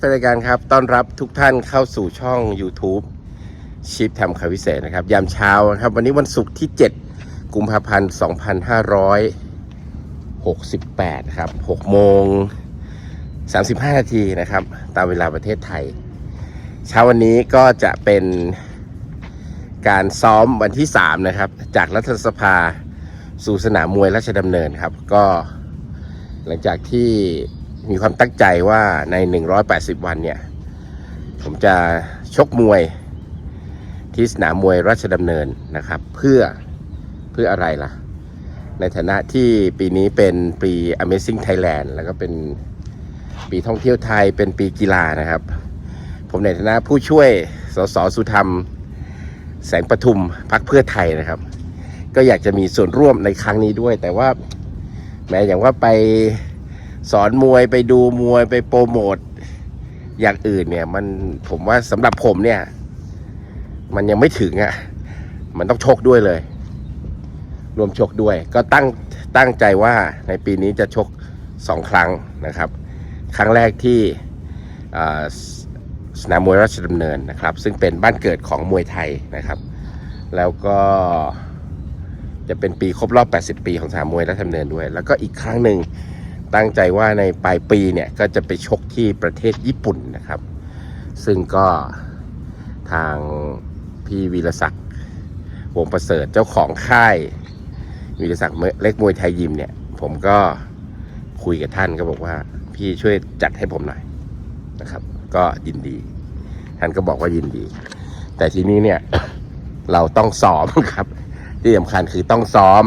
เป็นรายการครับต้อนรับทุกท่านเข้าสู่ช่อง YouTube ชิปทำข่าวพิเศษนะครับ ยามเช้านะครับ วันนี้วันศุกร์ที่ 7 กุมภาพันธ์ 2568 ครับ6โมง 35 นาทีนะครับ ตามเวลาประเทศไทย เช้าวันนี้ก็จะเป็นการซ้อมวันที่ 3 นะครับ จากรัฐสภาสู่สนามมวยราชดำเนินครับ ก็หลังจากที่ มีความตั้งใจว่าใน 180 วันเนี่ย ผมจะชกมวยที่สนามมวยราชดำเนินนะครับ เพื่อเพื่ออะไรล่ะ ในฐานะที่ปีนี้เป็นปี Amazing Thailand แล้วก็เป็นปีท่องเที่ยวไทยเป็นปีกีฬานะครับ ผมในฐานะผู้ช่วยสสสุธรรม แสงประทุมพักเพื่อไทยนะครับ ก็อยากจะมีส่วนร่วมในครั้งนี้ด้วย แต่ว่าแม้อย่างว่าไป สอนมวยไปดูมวยไปโปรโมทอย่างอื่นเนี่ย มันผมว่าสำหรับผมเนี่ย มันยังไม่ถึงอะ่ะ มันต้องชกด้วยเลย รวมชกด้วย ก็ตั้งตั้งใจว่าในปีนี้จะชกสองครั้งนะครับ ครั้งแรกที่สสนามมวยราชดำเนินนะครับ ซึ่งเป็นบ้านเกิดของมวยไทยนะครับ แล้วก็จะเป็นปีครบรอบ 80 ปีของสนามมวยราชดำเนินด้วย แล้วก็อีกครั้งหนึ่ง ตั้งใจว่าในปลายปีเนี่ยก็จะไปชกที่ประเทศญี่ปุ่นนะครับ ซึ่งก็ทางพี่วีรศักดิ์วงประเสริฐเจ้าของค่ายวีรศักดิ์เล็กมวยไทยยิมเนี่ย ผมก็คุยกับท่านก็บอกว่าพี่ช่วยจัดให้ผมหน่อยนะครับ ก็ยินดี ท่านก็บอกว่ายินดี แต่ทีนี้เนี่ยเราต้องซ้อมครับ ที่สำคัญคือต้องซ้อม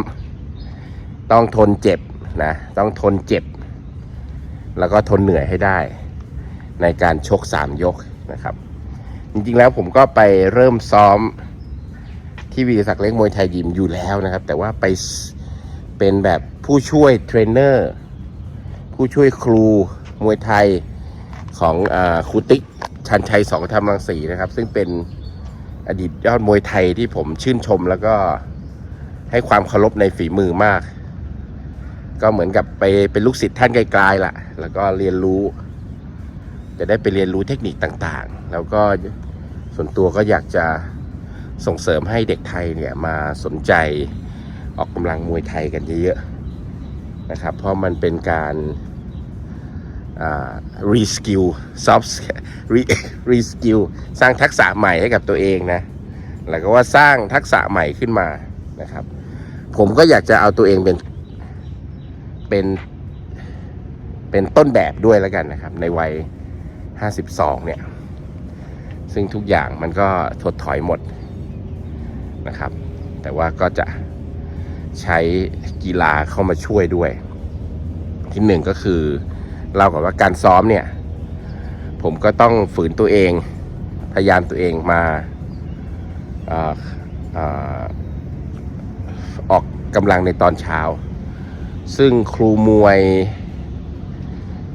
ต้องทนเจ็บ นะต้องทนเจ็บ แล้วก็ทนเหนื่อยให้ได้ ในการชกสามยกนะครับ จริงๆแล้วผมก็ไปเริ่มซ้อมที่วีศักดิ์เล็กมวยไทยยิมอยู่แล้วนะครับ แต่ว่าไปเป็นแบบผู้ช่วยเทรนเนอร์ผู้ช่วยครูมวยไทยของอครูติ๊กชันชัยสองธรรมรังสีนะครับ ซึ่งเป็นอดีตยอดมวยไทยที่ผมชื่นชมแล้วก็ให้ความเคารพในฝีมือมาก ก็เหมือนกับไปเป็นลูกศิษย์ท่านไกลๆล่ะ แล้วก็เรียนรู้ จะได้ไปเรียนรู้เทคนิคต่างๆ แล้วก็ส่วนตัวก็อยากจะส่งเสริมให้เด็กไทยเนี่ยมาสนใจออกกำลังมวยไทยกันเยอะๆนะครับ เพราะมันเป็นการรีสกิลซอฟต์รีสกิลสร้างทักษะใหม่ให้กับตัวเองนะ แล้วก็ว่าสร้างทักษะใหม่ขึ้นมานะครับ ผมก็อยากจะเอาตัวเองเป็น เป็นเป็นต้นแบบด้วยแล้วกันนะครับ ในวัย 52 เนี่ย ซึ่งทุกอย่างมันก็ถดถอยหมดนะครับ แต่ว่าก็จะใช้กีฬาเข้ามาช่วยด้วย ที่หนึ่งก็คือเล่ากับว่าการซ้อมเนี่ย ผมก็ต้องฝืนตัวเอง พยายามตัวเองมาอออออกกำลังในตอนเช้า ซึ่งครูมวย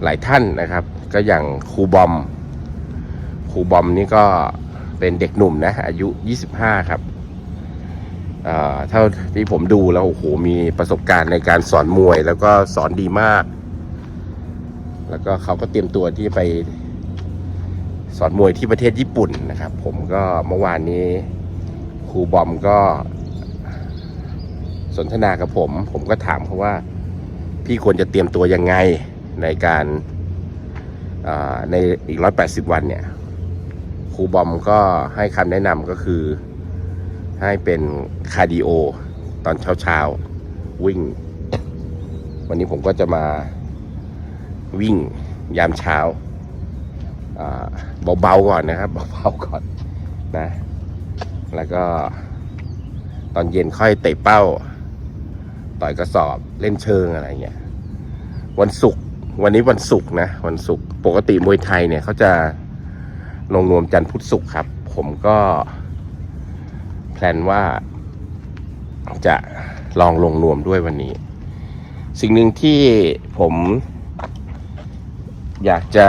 หลายท่านนะครับ ก็อย่างครูบอม ครูบอมนี่ก็เป็นเด็กหนุ่มนะ อายุ 25 ครับเอ่อเท่าที่ผมดูแล้วโอ้โหมีประสบการณ์ในการสอนมวย แล้วก็สอนดีมาก แล้วก็เขาก็เตรียมตัวที่ไปสอนมวยที่ประเทศญี่ปุ่นนะครับ ผมก็เมื่อวานนี้ครูบอมก็สนทนากับผม ผมก็ถามเขาว่า พี่ควรจะเตรียมตัวยังไงในการาในอีก 180 วันเนี่ยครูบอมก็ให้คำแนะนำก็คือให้เป็นคาร์ดิโอตอนเช้าๆ วิ่ง วันนี้ผมก็จะมาวิ่งยามเช้าเบาๆก่อนนะครับเบาๆก่อนนะ แล้วก็ตอนเย็นค่อยเตะเป้า ต่อยกระสอบเล่นเชิงอะไรเงี้ยวันศุกร์วันนี้วันศุกร์นะ วันศุกร์ปกติมวยไทยเนี่ยเขาจะลงนวมจันทร์พุธศุกร์ครับ ผมก็แพลนว่าจะลองลงนวมด้วยวันนี้ สิ่งหนึ่งที่ผมอยากจะ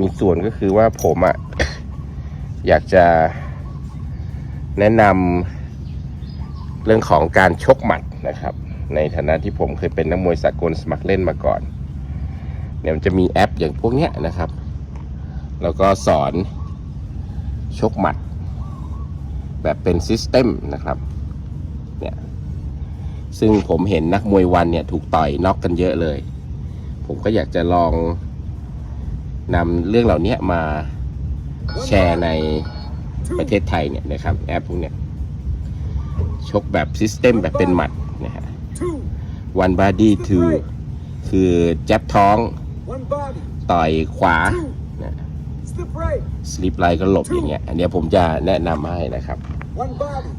มีส่วนก็คือว่าผมอะอยากจะแนะนำ เรื่องของการชกหมัดนะครับ ในฐานะที่ผมเคยเป็นนักมวยสากลสมัครเล่นมาก่อน เนี่ยมันจะมีแอปอย่างพวกเนี้ยนะครับ แล้วก็สอนชกหมัด แบบเป็นซิสเต็มนะครับ เนี่ย ซึ่งผมเห็นนักมวยวันเนี่ยถูกต่อยน็อกกันเยอะเลย ผมก็อยากจะลองนำเรื่องเหล่านี้มาแชร์ในประเทศไทยเนี่ยนะครับ แอปพวกเนี้ย ชกแบบซิสเต็มแบบเป็นหมัดนะฮะ Two, one body two คือแจ็บท้อง one body, ต่อยขวา two, นะ step right, สลิปไลน์ก็หลบอย่างเงี้ย อันเนี้ยผมจะแนะนำให้นะครับ one body,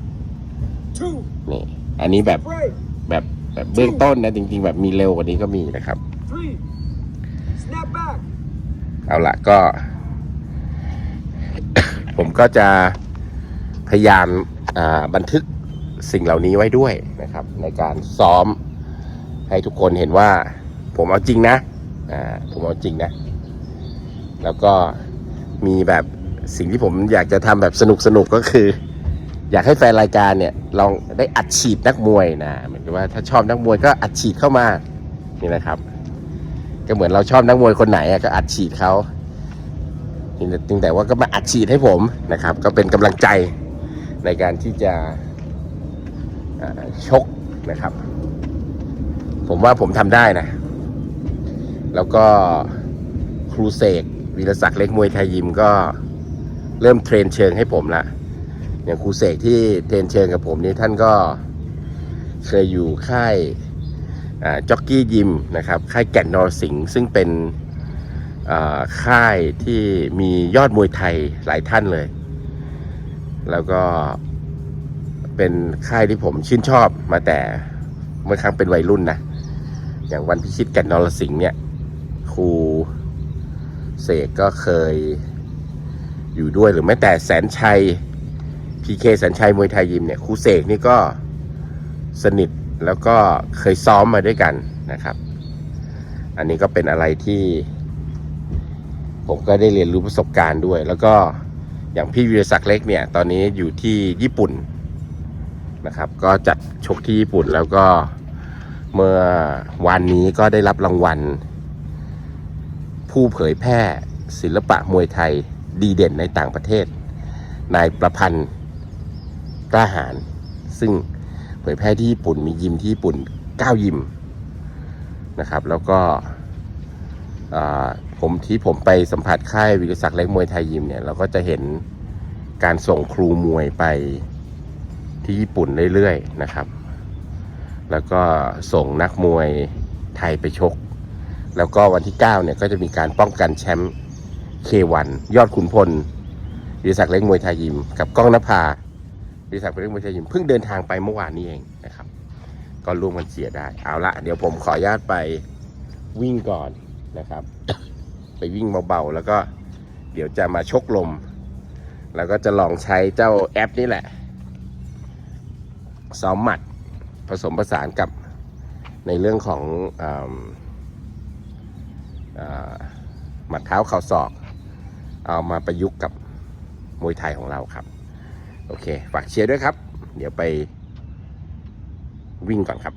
two, นี่ อันนี้แบบ step right, แบบแบบเบื้องต้นนะ จริง ๆ แบบมีเร็วกว่านี้ก็มีนะครับ three, snap back, เอาละก็ ผมก็จะพยายามอ่าบันทึก สิ่งเหล่านี้ไว้ด้วยนะครับ ในการซ้อมให้ทุกคนเห็นว่า ผมเอาจริงนะอ่าผมเอาจริงนะ แล้วก็มีแบบสิ่งที่ผมอยากจะทำแบบสนุกสนุกก็คือ อยากให้แฟนรายการเนี่ยลองได้อัดฉีดนักมวยนะเหมือนกับว่าถ้าชอบนักมวยก็อัดฉีดเข้ามานี่นะครับ ก็เหมือนเราชอบนักมวยคนไหนก็อัดฉีดเขาจริงแต่ว่าก็มาอัดฉีดให้ผมนะครับ ก็เป็นกำลังใจในการที่จะ ชกนะครับ ผมว่าผมทำได้นะ แล้วก็ครูเสกวีรศักดิ์เล็กมวยไทยยิมก็เริ่มเทรนเชิงให้ผมละอย่างครูเสกที่เทรนเชิงกับผมนี่ท่านก็เคยอยู่ค่ายจ็อกกี้ยิมนะครับ ค่ายแก่นนรสิงห์ซึ่งเป็นค่ายที่มียอดมวยไทยหลายท่านเลย แล้วก็ เป็นค่ายที่ผมชื่นชอบมาแต่เมื่อครั้งเป็นวัยรุ่นนะ อย่างวันพิชิตแก่นนรสิงห์เนี่ย ครูเสกก็เคยอยู่ด้วยหรือแม้แต่แสนชัยพีเคแสนชัยมวยไทยยิมเนี่ยครูเสกนี่ก็สนิทแล้วก็เคยซ้อมมาด้วยกันนะครับ อันนี้ก็เป็นอะไรที่ ผมก็ได้เรียนรู้ประสบการณ์ด้วย แล้วก็อย่างพี่วีรศักดิ์เล็กเนี่ย ตอนนี้อยู่ที่ญี่ปุ่น นะครับ ก็จัดชกที่ญี่ปุ่นแล้วก็เมื่อวันนี้ก็ได้รับรางวัล ผู้เผยแพร่ศิลปะมวยไทยดีเด่นในต่างประเทศ นายประพันธ์กล้าหาญซึ่งเผยแพร่ที่ญี่ปุ่นมียิมที่ญี่ปุ่น9ยิมนะครับ แล้วก็ผมที่ผมไปสัมผัสค่ายวิรศักดิ์เล็กมวยไทยยิมเนี่ยเราก็จะเห็นการส่งครูมวยไป ที่ญี่ปุ่นเรื่อยๆนะครับ แล้วก็ส่งนักมวยไทยไปชก แล้วก็วันที่ 9 เนี่ยก็จะมีการป้องกันแชมป์ K1 ยอดขุนพลวิศักดิ์เล็กมวยไทยยิม กับก้องนภาวิศักดิ์เล็กมวยไทยยิมเพิ่งเดินทางไปเมื่อวานนี้เองนะครับ ก็ร่วมกันเชียได้ เอาละเดี๋ยวผมขออนุญาตไปวิ่งก่อนนะครับ ไปวิ่งเบาๆ แล้วก็เดี๋ยวจะมาชกลม แล้วก็จะลองใช้เจ้าแอปนี่แหละ ซ้อมหมัดผสมผสานกับในเรื่องของอหมัดเท้าเข่าศอก เอามาประยุกต์กับมวยไทยของเราครับ โอเค ฝากเชียร์ด้วยครับ เดี๋ยวไปวิ่งก่อนครับ